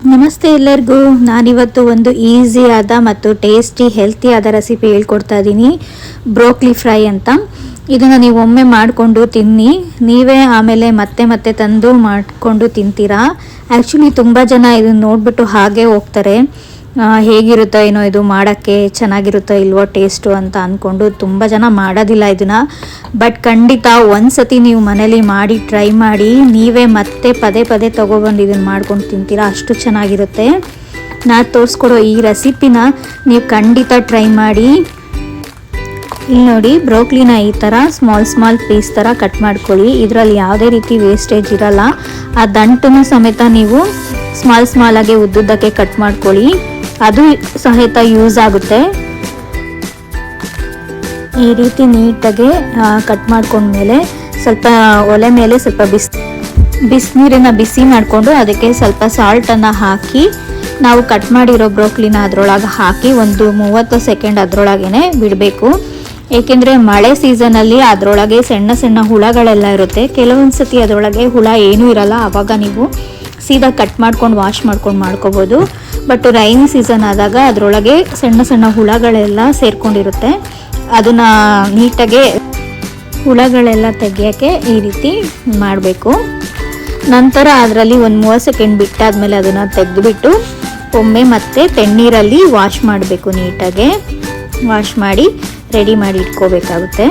ನಮಸ್ತೆ ಎಲ್ಲರಿಗೂ. ನಾನಿವತ್ತು ಒಂದು ಈಸಿಯಾದ ಮತ್ತು ಟೇಸ್ಟಿ, ಹೆಲ್ತಿ ಆದ ರೆಸಿಪಿ ಹೇಳ್ಕೊಡ್ತಾ ಇದ್ದೀನಿ ಬ್ರೋಕ್ಲಿ ಫ್ರೈ ಅಂತ. ಇದನ್ನು ನೀವು ಒಮ್ಮೆ ಮಾಡಿಕೊಂಡು ತಿನ್ನಿ. ನೀವೇ ಆಮೇಲೆ ಮತ್ತೆ ಮತ್ತೆ ತಂದು ಮಾಡಿಕೊಂಡು ತಿಂತೀರಾ. ಆ್ಯಕ್ಚುಲಿ ತುಂಬ ಜನ ಇದನ್ನು ನೋಡಿಬಿಟ್ಟು ಹಾಗೆ ಹೋಗ್ತಾರೆ. ಹೇಗಿರುತ್ತೋ ಏನೋ ಇದು ಮಾಡೋಕ್ಕೆ ಚೆನ್ನಾಗಿರುತ್ತೋ ಇಲ್ವೋ ಟೇಸ್ಟು ಅಂತ ಅಂದ್ಕೊಂಡು ತುಂಬ ಜನ ಮಾಡೋದಿಲ್ಲ ಇದನ್ನು. ಬಟ್ ಖಂಡಿತ ಒಂದ್ಸತಿ ನೀವು ಮನೇಲಿ ಮಾಡಿ ಟ್ರೈ ಮಾಡಿ, ನೀವೇ ಮತ್ತೆ ಪದೇ ಪದೇ ತೊಗೊಬಂದು ಇದನ್ನು ಮಾಡ್ಕೊಂಡು ತಿಂತೀರಾ, ಅಷ್ಟು ಚೆನ್ನಾಗಿರುತ್ತೆ. ನಾ ತೋರಿಸ್ಕೊಡೋ ಈ ರೆಸಿಪಿನ ನೀವು ಖಂಡಿತ ಟ್ರೈ ಮಾಡಿ. ಇಲ್ಲಿ ನೋಡಿ, ಬ್ರೋಕ್ಲಿನ ಈ ಥರ ಸ್ಮಾಲ್ ಸ್ಮಾಲ್ ಪೀಸ್ ಥರ ಕಟ್ ಮಾಡ್ಕೊಳ್ಳಿ. ಇದರಲ್ಲಿ ಯಾವುದೇ ರೀತಿ ವೇಸ್ಟೇಜ್ ಇರಲ್ಲ. ಆ ದಂಟನ್ನು ಸಮೇತ ನೀವು ಸ್ಮಾಲ್ ಸ್ಮಾಲ್ ಆಗಿ ಉದ್ದುದ್ದಕ್ಕೆ ಕಟ್ ಮಾಡ್ಕೊಳ್ಳಿ. ಅದು ಸಹಿತ ಯೂಸ್ ಆಗುತ್ತೆ. ಈ ರೀತಿ ನೀಟಾಗಿ ಕಟ್ ಮಾಡ್ಕೊಂಡ್ಮೇಲೆ ಸ್ವಲ್ಪ ಒಲೆ ಮೇಲೆ ಸ್ವಲ್ಪ ಬಿಸ್ ಬಿಸಿನೀರನ್ನು ಬಿಸಿ ಮಾಡಿಕೊಂಡು ಅದಕ್ಕೆ ಸ್ವಲ್ಪ ಸಾಲ್ಟನ್ನು ಹಾಕಿ, ನಾವು ಕಟ್ ಮಾಡಿರೋ ಬ್ರೋಕ್ಲಿನ ಅದರೊಳಗೆ ಹಾಕಿ ಒಂದು ಮೂವತ್ತು ಸೆಕೆಂಡ್ ಅದರೊಳಗೇ ಬಿಡಬೇಕು. ಏಕೆಂದರೆ ಮಳೆ ಸೀಸನಲ್ಲಿ ಅದರೊಳಗೆ ಸಣ್ಣ ಸಣ್ಣ ಹುಳಗಳೆಲ್ಲ ಇರುತ್ತೆ. ಕೆಲವೊಂದು ಸತಿ ಅದರೊಳಗೆ ಹುಳ ಏನೂ ಇರಲ್ಲ ಆವಾಗ ನೀವು ಸೀದಾ ಕಟ್ ಮಾಡ್ಕೊಂಡು ವಾಶ್ ಮಾಡ್ಕೊಂಡು ಮಾಡ್ಕೋಬೋದು. ಬಟ್ ರೈನ್ ಸೀಸನ್ ಆದಾಗ ಅದರೊಳಗೆ ಸಣ್ಣ ಸಣ್ಣ ಹುಳಗಳೆಲ್ಲ ಸೇರ್ಕೊಂಡಿರುತ್ತೆ. ಅದನ್ನು ನೀಟಾಗೆ ಹುಳಗಳೆಲ್ಲ ತೆಗಿಯೋಕ್ಕೆ ಈ ರೀತಿ ಮಾಡಬೇಕು. ನಂತರ ಅದರಲ್ಲಿ ಒಂದು ಮೂವತ್ತು ಸೆಕೆಂಡ್ ಬಿಟ್ಟಾದ್ಮೇಲೆ ಅದನ್ನು ತೆಗೆದುಬಿಟ್ಟು ಒಮ್ಮೆ ಮತ್ತೆ ತಣ್ಣೀರಲ್ಲಿ ವಾಶ್ ಮಾಡಬೇಕು ನೀಟಾಗೆ. ವಾಶ್ ಮಾಡಿ ರೆಡಿ ಮಾಡಿ ಇಟ್ಕೋಬೇಕಾಗುತ್ತೆ.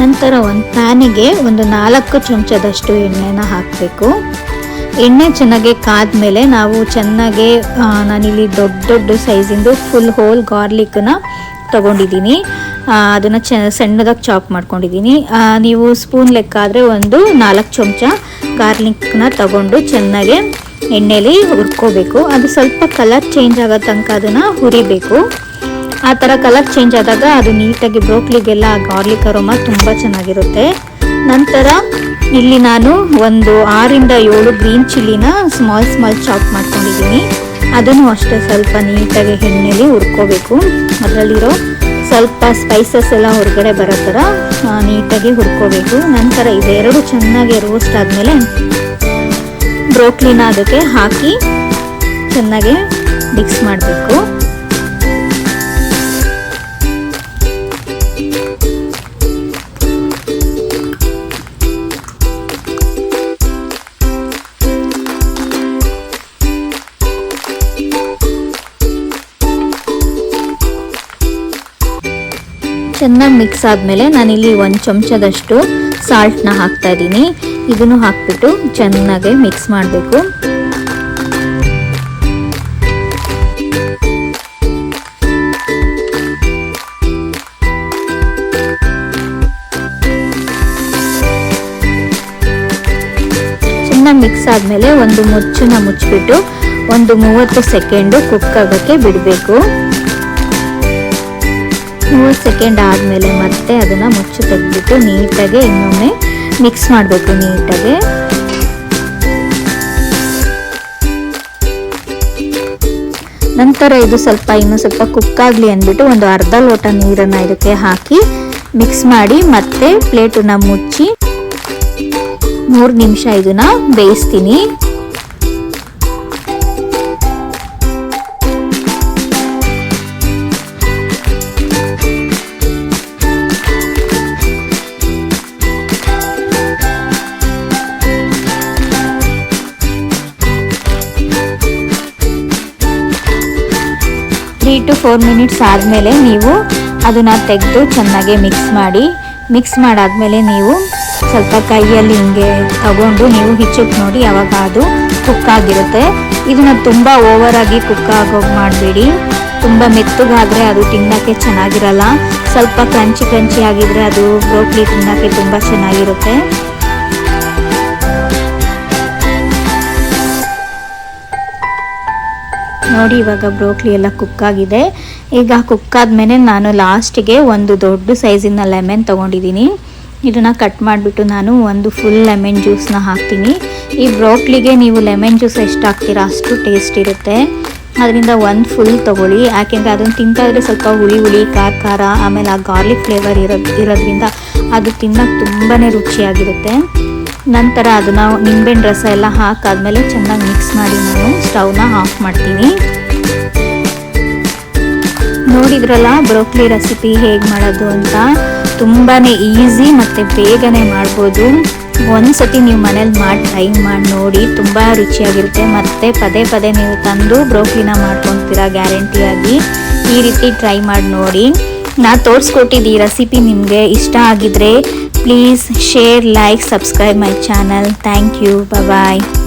ನಂತರ ಒಂದು ಪ್ಯಾನಿಗೆ ಒಂದು ನಾಲ್ಕು ಚಮಚದಷ್ಟು ಎಣ್ಣೆನ ಹಾಕಬೇಕು. ಎಣ್ಣೆ ಚೆನ್ನಾಗಿ ಕಾದ್ಮೇಲೆ ನಾವು ಚೆನ್ನಾಗಿ ನಾನಿಲ್ಲಿ ದೊಡ್ಡ ದೊಡ್ಡ ಸೈಜಿಂದು ಫುಲ್ ಹೋಲ್ ಗಾರ್ಲಿಕ್ನ ತಗೊಂಡಿದ್ದೀನಿ. ಅದನ್ನು ಚ, ಸಣ್ಣದಾಗಿ ಚಾಪ್ ಮಾಡ್ಕೊಂಡಿದ್ದೀನಿ. ನೀವು ಸ್ಪೂನ್ ಲೆಕ್ಕ ಆದರೆ ಒಂದು ನಾಲ್ಕು ಚಮಚ ಗಾರ್ಲಿಕ್ನ ತಗೊಂಡು ಚೆನ್ನಾಗಿ ಎಣ್ಣೆಲಿ ಹುರ್ಕೋಬೇಕು. ಅದು ಸ್ವಲ್ಪ ಕಲರ್ ಚೇಂಜ್ ಆಗೋ ತನಕ ಅದನ್ನು ಹುರಿಬೇಕು. ಆ ಥರ ಕಲರ್ ಚೇಂಜ್ ಆದಾಗ ಅದು ನೀಟಾಗಿ ಬ್ರೋಕ್ಲಿಗೆಲ್ಲ ಗಾರ್ಲಿಕ್ ಅರೋಮ ತುಂಬ ಚೆನ್ನಾಗಿರುತ್ತೆ. ನಂತರ ಇಲ್ಲಿ ನಾನು ಒಂದು ಆರಿಂದ ಏಳು ಗ್ರೀನ್ ಚಿಲ್ಲಿನ ಸ್ಮಾಲ್ ಸ್ಮಾಲ್ ಚಾಪ್ ಮಾಡ್ಕೊಂಡಿದ್ದೀನಿ. ಅದನ್ನು ಅಷ್ಟೇ ಸ್ವಲ್ಪ ನೀಟಾಗಿ ಎಣ್ಣೆಲಿ ಹುರ್ಕೋಬೇಕು. ಅದರಲ್ಲಿರೋ ಸ್ವಲ್ಪ ಸ್ಪೈಸಸ್ ಎಲ್ಲ ಹೊರಗಡೆ ಬರೋ ಥರ ನೀಟಾಗಿ ಹುರ್ಕೋಬೇಕು. ನಂತರ ಇದೆರಡು ಚೆನ್ನಾಗಿ ರೋಸ್ಟ್ ಆದಮೇಲೆ ಬ್ರೋಕ್ಲಿನ ಅದಕ್ಕೆ ಹಾಕಿ ಚೆನ್ನಾಗಿ ಮಿಕ್ಸ್ ಮಾಡಬೇಕು. ಚೆನ್ನಾಗಿ ಮಿಕ್ಸ್ ಆದಮೇಲೆ ನಾನಿಲ್ಲಿ ಒಂದು ಚಮಚದಷ್ಟು ಸಾಲ್ಟ್ನ ಹಾಕ್ತಾ ಇದ್ದೀನಿ. ಇದನ್ನು ಹಾಕ್ಬಿಟ್ಟು ಚೆನ್ನಾಗಿ ಮಿಕ್ಸ್ ಮಾಡಬೇಕು. ಚೆನ್ನಾಗಿ ಮಿಕ್ಸ್ ಆದಮೇಲೆ ಒಂದು ಮುಚ್ಚನ್ನ ಮುಚ್ಚಿಬಿಟ್ಟು ಒಂದು ಮೂವತ್ತು ಸೆಕೆಂಡು ಕುಕ್ ಆಗೋಕ್ಕೆ ಬಿಡಬೇಕು. ಮೂವತ್ತು ಸೆಕೆಂಡ್ ಆದಮೇಲೆ ಮತ್ತೆ ಅದನ್ನು ಮುಚ್ಚು ತೆಗೆದ್ಬಿಟ್ಟು ನೀಟಾಗಿ ಇನ್ನೊಮ್ಮೆ ಮಿಕ್ಸ್ ಮಾಡಬೇಕು ನೀಟಾಗಿ. ನಂತರ ಇದು ಸ್ವಲ್ಪ ಇನ್ನೂ ಸ್ವಲ್ಪ ಕುಕ್ ಆಗಲಿ ಅಂದ್ಬಿಟ್ಟು ಒಂದು ಅರ್ಧ ಲೋಟ ನೀರನ್ನು ಇದಕ್ಕೆ ಹಾಕಿ ಮಿಕ್ಸ್ ಮಾಡಿ ಮತ್ತೆ ಪ್ಲೇಟನ್ನು ಮುಚ್ಚಿ ಮೂರು ನಿಮಿಷ ಇದನ್ನ ಬೇಯಿಸ್ತೀನಿ. ಟು ಫೋರ್ ಮಿನಿಟ್ಸ್ ಆದಮೇಲೆ ನೀವು ಅದನ್ನು ತೆಗೆದು ಚೆನ್ನಾಗಿ ಮಿಕ್ಸ್ ಮಾಡಿ ಮಿಕ್ಸ್ ಮಾಡಾದಮೇಲೆ ನೀವು ಸ್ವಲ್ಪ ಕೈಯಲ್ಲಿ ಹಿಂಗೆ ತಗೊಂಡು ನೀವು ಹಿಚ್ಚಕ್ಕೆ ನೋಡಿ ಯಾವಾಗ ಅದು ಕುಕ್ ಆಗಿರುತ್ತೆ. ಇದನ್ನ ತುಂಬ ಓವರ್ ಆಗಿ ಕುಕ್ ಆಗೋಗಿ ಮಾಡಬೇಡಿ. ತುಂಬ ಮೆತ್ತಗಾದರೆ ಅದು ತಿನ್ನೋಕ್ಕೆ ಚೆನ್ನಾಗಿರಲ್ಲ. ಸ್ವಲ್ಪ ಕ್ರಂಚಿ ಕ್ರಂಚಿ ಆಗಿದ್ರೆ ಅದು ಬ್ರೋಕ್ಲಿ ತಿನ್ನೋಕ್ಕೆ ತುಂಬ ಚೆನ್ನಾಗಿರುತ್ತೆ. ನೋಡಿ, ಇವಾಗ ಬ್ರೋಕ್ಲಿ ಎಲ್ಲ ಕುಕ್ ಆಗಿದೆ. ಈಗ ಕುಕ್ ಆದ್ಮೇಲೆ ನಾನು ಲಾಸ್ಟಿಗೆ ಒಂದು ದೊಡ್ಡ ಸೈಜಿನ ಲೆಮನ್ ತೊಗೊಂಡಿದ್ದೀನಿ. ಇದನ್ನು ಕಟ್ ಮಾಡಿಬಿಟ್ಟು ನಾನು ಒಂದು ಫುಲ್ ಲೆಮನ್ ಜ್ಯೂಸ್ನ ಹಾಕ್ತೀನಿ. ಈ ಬ್ರೋಕ್ಲಿಗೆ ನೀವು ಲೆಮನ್ ಜ್ಯೂಸ್ ಎಷ್ಟು ಹಾಕ್ತೀರಾ ಅಷ್ಟು ಟೇಸ್ಟ್ ಇರುತ್ತೆ. ಅದರಿಂದ ಒಂದು ಫುಲ್ ತೊಗೊಳ್ಳಿ. ಯಾಕೆಂದರೆ ಅದನ್ನು ತಿಂತಾದರೆ ಸ್ವಲ್ಪ ಹುಳಿ ಹುಳಿ, ಖಾರ ಖಾರ, ಆಮೇಲೆ ಆ ಗಾರ್ಲಿಕ್ ಫ್ಲೇವರ್ ಇರೋ ಇರೋದ್ರಿಂದ ಅದು ತಿನ್ನೋಕೆ ತುಂಬಾ ರುಚಿಯಾಗಿರುತ್ತೆ. ನಂತರ ಅದನ್ನ ನಿಂಬೆಹಣ್ಣು ರಸ ಎಲ್ಲ ಹಾಕಾದ್ಮೇಲೆ ಚೆನ್ನಾಗಿ ಮಿಕ್ಸ್ ಮಾಡಿ ನಾನು ಸ್ಟವ್ನ ಆಫ್ ಮಾಡ್ತೀನಿ. ನೋಡಿದ್ರಲ್ಲ ಬ್ರೋಕ್ಲಿ ರೆಸಿಪಿ ಹೇಗೆ ಮಾಡೋದು ಅಂತ? ತುಂಬಾ ಈಸಿ ಮತ್ತು ಬೇಗನೆ ಮಾಡ್ಬೋದು. ಒಂದ್ಸತಿ ನೀವು ಮನೇಲಿ ಮಾಡಿ ಟ್ರೈ ಮಾಡಿ, ನೋಡಿ, ತುಂಬ ರುಚಿಯಾಗಿರುತ್ತೆ. ಮತ್ತು ಪದೇ ಪದೇ ನೀವು ತಂದು ಬ್ರೋಕ್ಲಿನ ಮಾಡ್ಕೊತೀರಾ ಗ್ಯಾರಂಟಿಯಾಗಿ ಈ ರೀತಿ ಟ್ರೈ ಮಾಡಿ, ನೋಡಿ. ನಾ ತೋರಿಸ್ಕೊಟ್ಟಿದ್ದು ಈ ರೆಸಿಪಿ ನಿಮಗೆ ಇಷ್ಟ ಆಗಿದ್ರೆ Please share, like, subscribe my channel. Thank you. Bye bye.